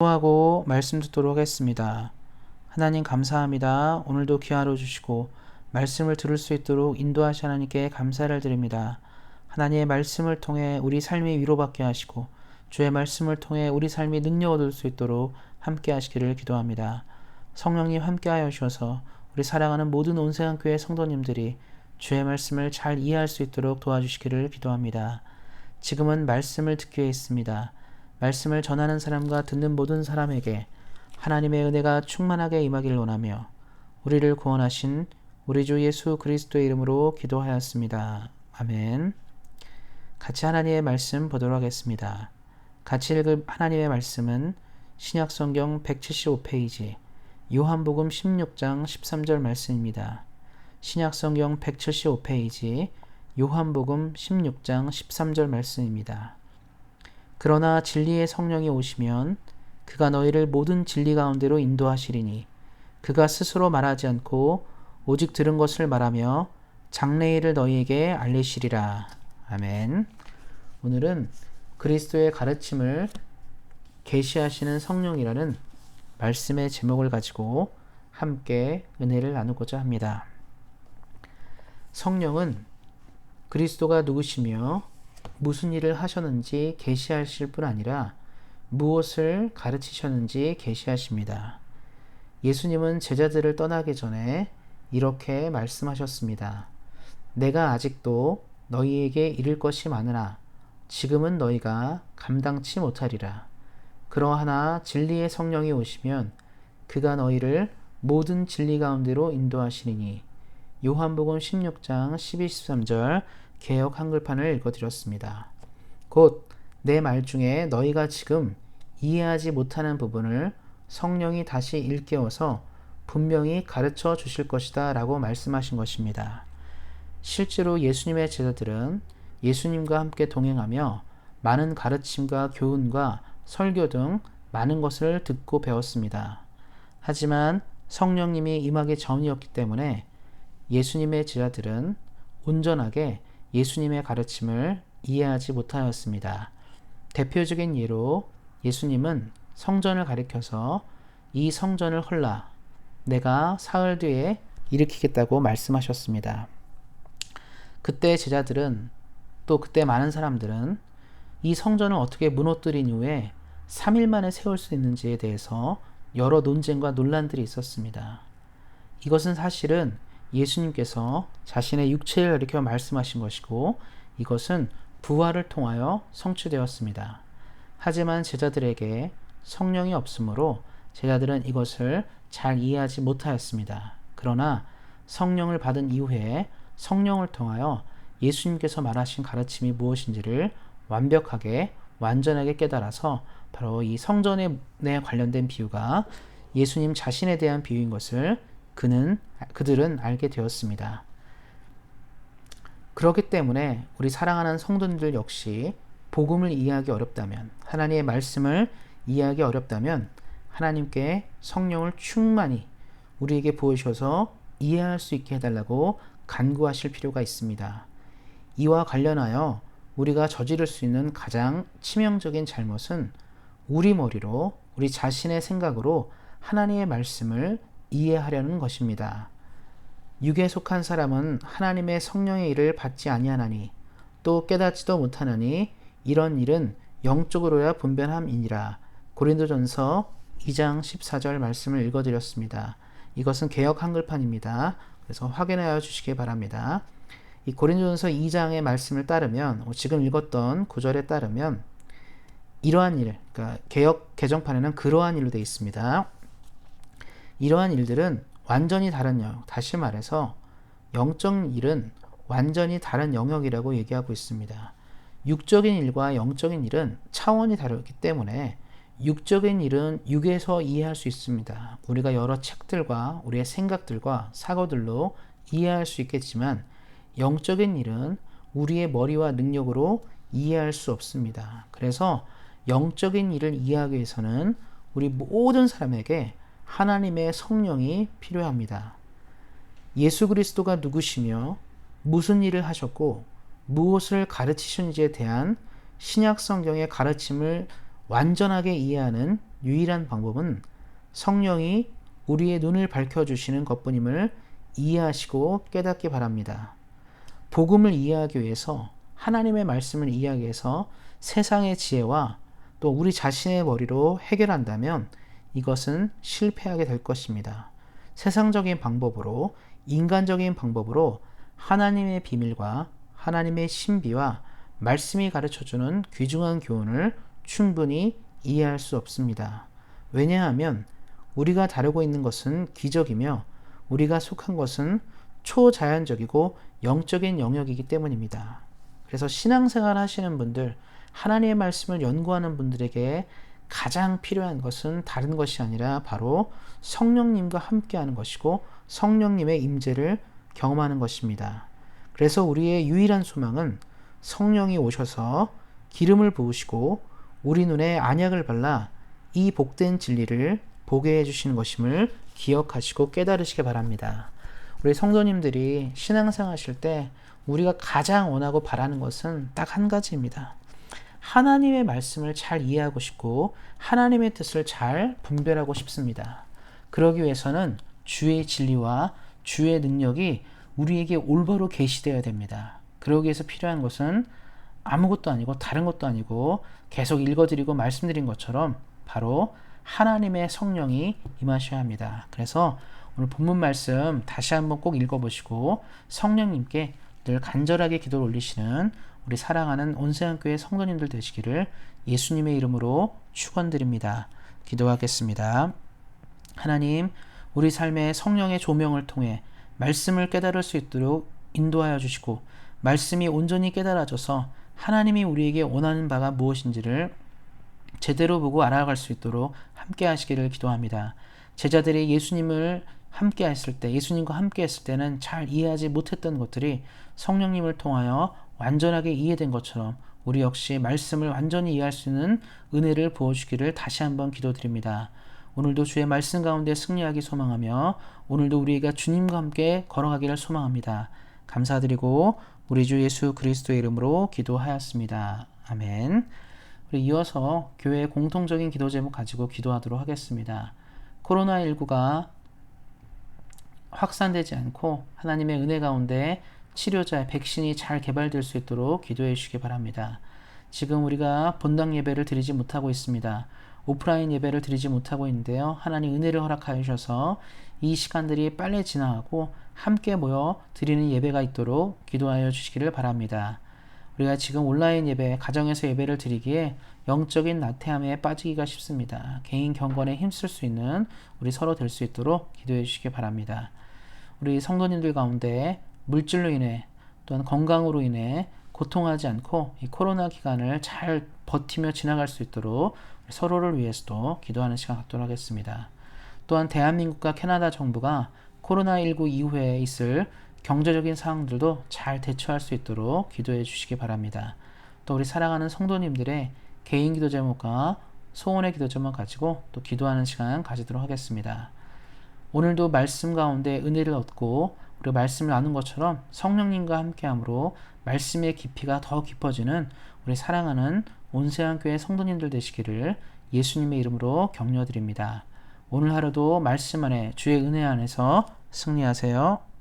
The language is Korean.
하고 말씀 듣도록 하겠습니다. 하나님 감사합니다. 오늘도 귀하로 주시고 말씀을 들을 수 있도록 인도하시 하나님께 감사를 드립니다. 하나님의 말씀을 통해 우리 삶이 위로받게 하시고 주의 말씀을 통해 우리 삶이 능력 얻을 수 있도록 함께 하시기를 기도합니다. 성령님 함께 하여 주셔서 우리 사랑하는 모든 온세한 교회 성도님들이 주의 말씀을 잘 이해할 수 있도록 도와주시기를 기도합니다. 지금은 말씀을 듣기 위해 있습니다. 말씀을 전하는 사람과 듣는 모든 사람에게 하나님의 은혜가 충만하게 임하기를 원하며 우리를 구원하신 우리 주 예수 그리스도의 이름으로 기도하였습니다. 아멘. 같이 하나님의 말씀 보도록 하겠습니다. 같이 읽을 하나님의 말씀은 신약 성경 175페이지 요한복음 16장 13절 말씀입니다. 신약 성경 175페이지 요한복음 16장 13절 말씀입니다. 그러나 진리의 성령이 오시면 그가 너희를 모든 진리 가운데로 인도하시리니 그가 스스로 말하지 않고 오직 들은 것을 말하며 장래일을 너희에게 알리시리라. 아멘. 오늘은 그리스도의 가르침을 계시하시는 성령이라는 말씀의 제목을 가지고 함께 은혜를 나누고자 합니다. 성령은 그리스도가 누구시며 무슨 일을 하셨는지 계시하실 뿐 아니라 무엇을 가르치셨는지 계시하십니다. 예수님은 제자들을 떠나기 전에 이렇게 말씀하셨습니다. 내가 아직도 너희에게 이를 것이 많으나 지금은 너희가 감당치 못하리라. 그러하나 진리의 성령이 오시면 그가 너희를 모든 진리 가운데로 인도하시리니 요한복음 16장 12, 13절 개혁 한글판을 읽어드렸습니다. 곧 내 말 중에 너희가 지금 이해하지 못하는 부분을 성령이 다시 일깨워서 분명히 가르쳐 주실 것이다 라고 말씀하신 것입니다. 실제로 예수님의 제자들은 예수님과 함께 동행하며 많은 가르침과 교훈과 설교 등 많은 것을 듣고 배웠습니다. 하지만 성령님이 임하기 전이었기 때문에 예수님의 제자들은 온전하게 예수님의 가르침을 이해하지 못하였습니다. 대표적인 예로 예수님은 성전을 가리켜서 이 성전을 헐라 내가 사흘 뒤에 일으키겠다고 말씀하셨습니다. 그때 제자들은 또 그때 많은 사람들은 이 성전을 어떻게 무너뜨린 이후에 3일 만에 세울 수 있는지에 대해서 여러 논쟁과 논란들이 있었습니다. 이것은 사실은 예수님께서 자신의 육체를 가리켜 말씀하신 것이고 이것은 부활을 통하여 성취되었습니다. 하지만 제자들에게 성령이 없으므로 제자들은 이것을 잘 이해하지 못하였습니다. 그러나 성령을 받은 이후에 성령을 통하여 예수님께서 말하신 가르침이 무엇인지를 완벽하게 완전하게 깨달아서 바로 이 성전에 관련된 비유가 예수님 자신에 대한 비유인 것을 그는 그들은 알게 되었습니다. 그렇기 때문에 우리 사랑하는 성도님들 역시 복음을 이해하기 어렵다면 하나님의 말씀을 이해하기 어렵다면 하나님께 성령을 충만히 우리에게 보여주셔서 이해할 수 있게 해달라고 간구하실 필요가 있습니다. 이와 관련하여 우리가 저지를 수 있는 가장 치명적인 잘못은 우리 머리로 우리 자신의 생각으로 하나님의 말씀을 이해하려는 것입니다. 육에 속한 사람은 하나님의 성령의 일을 받지 아니하나니 또 깨닫지도 못하느니 이런 일은 영적으로야 분변함이니라. 고린도전서 2장 14절 말씀을 읽어드렸습니다. 이것은 개혁 한글판입니다. 그래서 확인하여 주시기 바랍니다. 이 고린도전서 2장의 말씀을 따르면 지금 읽었던 구절에 따르면 이러한 일, 그러니까 개혁 개정판에는 그러한 일로 되어 있습니다. 이러한 일들은 완전히 다른 영역, 다시 말해서 영적 일은 완전히 다른 영역이라고 얘기하고 있습니다. 육적인 일과 영적인 일은 차원이 다르기 때문에 육적인 일은 육에서 이해할 수 있습니다. 우리가 여러 책들과 우리의 생각들과 사고들로 이해할 수 있겠지만 영적인 일은 우리의 머리와 능력으로 이해할 수 없습니다. 그래서 영적인 일을 이해하기 위해서는 우리 모든 사람에게 하나님의 성령이 필요합니다. 예수 그리스도가 누구시며 무슨 일을 하셨고 무엇을 가르치셨는지에 대한 신약 성경의 가르침을 완전하게 이해하는 유일한 방법은 성령이 우리의 눈을 밝혀주시는 것뿐임을 이해하시고 깨닫기 바랍니다. 복음을 이해하기 위해서 하나님의 말씀을 이해하기 위해서 세상의 지혜와 또 우리 자신의 머리로 해결한다면 이것은 실패하게 될 것입니다. 세상적인 방법으로 인간적인 방법으로 하나님의 비밀과 하나님의 신비와 말씀이 가르쳐주는 귀중한 교훈을 충분히 이해할 수 없습니다. 왜냐하면 우리가 다루고 있는 것은 기적이며 우리가 속한 것은 초자연적이고 영적인 영역이기 때문입니다. 그래서 신앙생활 하시는 분들, 하나님의 말씀을 연구하는 분들에게 가장 필요한 것은 다른 것이 아니라 바로 성령님과 함께하는 것이고 성령님의 임재를 경험하는 것입니다. 그래서 우리의 유일한 소망은 성령이 오셔서 기름을 부으시고 우리 눈에 안약을 발라 이 복된 진리를 보게 해주시는 것임을 기억하시고 깨달으시기 바랍니다. 우리 성도님들이 신앙생 하실 때 우리가 가장 원하고 바라는 것은 딱 한 가지입니다. 하나님의 말씀을 잘 이해하고 싶고 하나님의 뜻을 잘 분별하고 싶습니다. 그러기 위해서는 주의 진리와 주의 능력이 우리에게 올바로 계시되어야 됩니다. 그러기 위해서 필요한 것은 아무것도 아니고 다른 것도 아니고 계속 읽어드리고 말씀드린 것처럼 바로 하나님의 성령이 임하셔야 합니다. 그래서 오늘 본문 말씀 다시 한번 꼭 읽어보시고 성령님께 늘 간절하게 기도를 올리시는 우리 사랑하는 온세안교회 성도님들 되시기를 예수님의 이름으로 축원드립니다. 기도하겠습니다. 하나님, 우리 삶의 성령의 조명을 통해 말씀을 깨달을 수 있도록 인도하여 주시고 말씀이 온전히 깨달아져서 하나님이 우리에게 원하는 바가 무엇인지를 제대로 보고 알아갈 수 있도록 함께 하시기를 기도합니다. 제자들이 예수님을 함께 했을 때, 예수님과 함께 했을 때는 잘 이해하지 못했던 것들이 성령님을 통하여 완전하게 이해된 것처럼 우리 역시 말씀을 완전히 이해할 수 있는 은혜를 부어주기를 다시 한번 기도드립니다. 오늘도 주의 말씀 가운데 승리하기 소망하며 오늘도 우리가 주님과 함께 걸어가기를 소망합니다. 감사드리고 우리 주 예수 그리스도의 이름으로 기도하였습니다. 아멘. 우리 이어서 교회의 공통적인 기도 제목 가지고 기도하도록 하겠습니다. 코로나19가 확산되지 않고 하나님의 은혜 가운데 치료자, 백신이 잘 개발될 수 있도록 기도해 주시기 바랍니다. 지금 우리가 본당 예배를 드리지 못하고 있습니다. 오프라인 예배를 드리지 못하고 있는데요. 하나님 은혜를 허락하여 주셔서 이 시간들이 빨리 지나가고 함께 모여 드리는 예배가 있도록 기도하여 주시기를 바랍니다. 우리가 지금 온라인 예배, 가정에서 예배를 드리기에 영적인 나태함에 빠지기가 쉽습니다. 개인 경건에 힘쓸 수 있는 우리 서로 될 수 있도록 기도해 주시기 바랍니다. 우리 성도님들 가운데 물질로 인해 또한 건강으로 인해 고통하지 않고 이 코로나 기간을 잘 버티며 지나갈 수 있도록 서로를 위해서도 기도하는 시간 갖도록 하겠습니다. 또한 대한민국과 캐나다 정부가 코로나19 이후에 있을 경제적인 상황들도 잘 대처할 수 있도록 기도해 주시기 바랍니다. 또 우리 사랑하는 성도님들의 개인 기도 제목과 소원의 기도 제목 가지고 또 기도하는 시간 가지도록 하겠습니다. 오늘도 말씀 가운데 은혜를 얻고 그리고 말씀을 나눈 것처럼 성령님과 함께함으로 말씀의 깊이가 더 깊어지는 우리 사랑하는 온세한 교회 성도님들 되시기를 예수님의 이름으로 격려드립니다. 오늘 하루도 말씀 안에 주의 은혜 안에서 승리하세요.